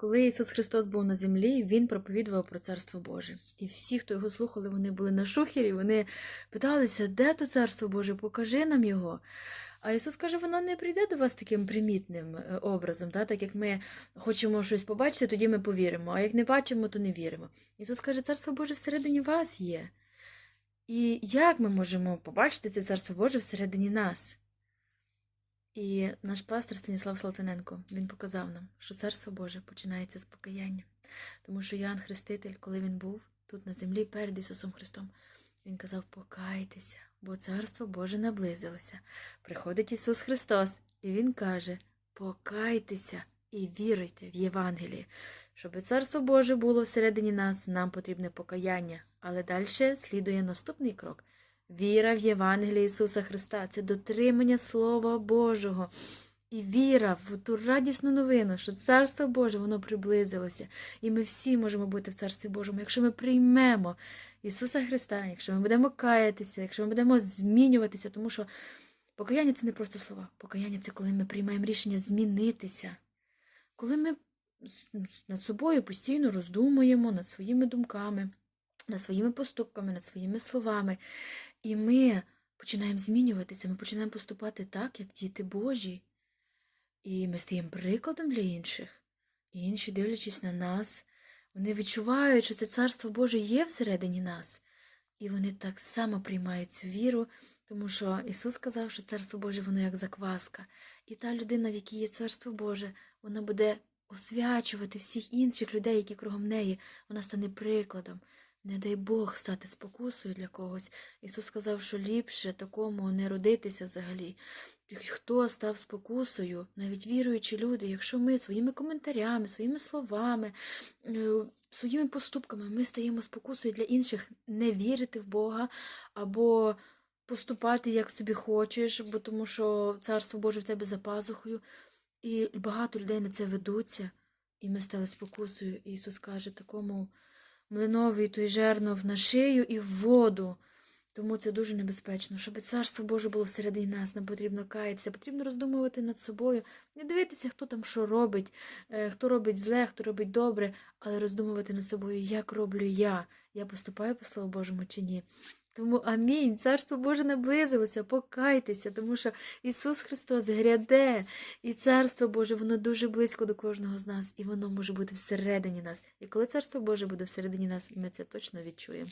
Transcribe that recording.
Коли Ісус Христос був на землі, Він проповідував про Царство Боже. І всі, хто його слухали, вони були на шухері, вони питалися, де то Царство Боже, покажи нам його. А Ісус каже, воно не прийде до вас таким примітним е, образом, та? так як ми хочемо щось побачити, тоді ми повіримо, а як не бачимо, то не віримо. Ісус каже, Царство Боже всередині вас є. І як ми можемо побачити це Царство Боже всередині нас? І наш пастор Станіслав Салтаненко він показав нам, що Царство Боже починається з покаяння. Тому що Йоанн Хреститель, коли він був тут на землі перед Ісусом Христом, він казав: покайтеся, бо Царство Боже наблизилося. Приходить Ісус Христос, і Він каже: покайтеся і віруйте в Євангеліє. Щоб Царство Боже було всередині нас, нам потрібне покаяння. Але далі слідує наступний крок. Віра в Євангеліє Ісуса Христа це дотримання Слова Божого. І віра в ту радісну новину, що Царство Боже воно приблизилося, і ми всі можемо бути в Царстві Божому, якщо ми приймемо Ісуса Христа, якщо ми будемо каятися, якщо ми будемо змінюватися, тому що покаяння це не просто слова. Покаяння це коли ми приймаємо рішення змінитися, коли ми над собою постійно роздумуємо над своїми думками, над своїми поступками, над своїми словами. І ми починаємо змінюватися, ми починаємо поступати так, як діти Божі. І ми стаємо прикладом для інших. І інші, дивлячись на нас, вони відчувають, що це Царство Боже є всередині нас. І вони так само приймають цю віру, тому що Ісус сказав, що Царство Боже, воно як закваска. І та людина, в якій є Царство Боже, вона буде освячувати всіх інших людей, які кругом неї, вона стане прикладом. Не дай Бог стати спокусою для когось. Ісус сказав, що ліпше такому не родитися взагалі. Хто став спокусою, навіть віруючі люди, якщо ми своїми коментарями, своїми словами, е, своїми поступками ми стаємо спокусою для інших не вірити в Бога або поступати, як собі хочеш, бо тому що Царство Боже в тебе за пазухою. І багато людей на це ведуться, і ми стали спокусою. І Ісус каже такому млиновий той жернов на шию і в воду. Тому це дуже небезпечно. Щоб царство Боже було всередині нас, нам потрібно каятися, потрібно роздумувати над собою, не дивитися, хто там що робить, е, хто робить зле, хто робить добре, але роздумувати над собою, як роблю я, я поступаю по Слову Божому чи ні. Тому амінь, царство Боже наблизилося, покайтеся, тому що Ісус Христос гряде, і царство Боже, воно дуже близько до кожного з нас, і воно може бути всередині нас. І коли царство Боже буде всередині нас, ми це точно відчуємо.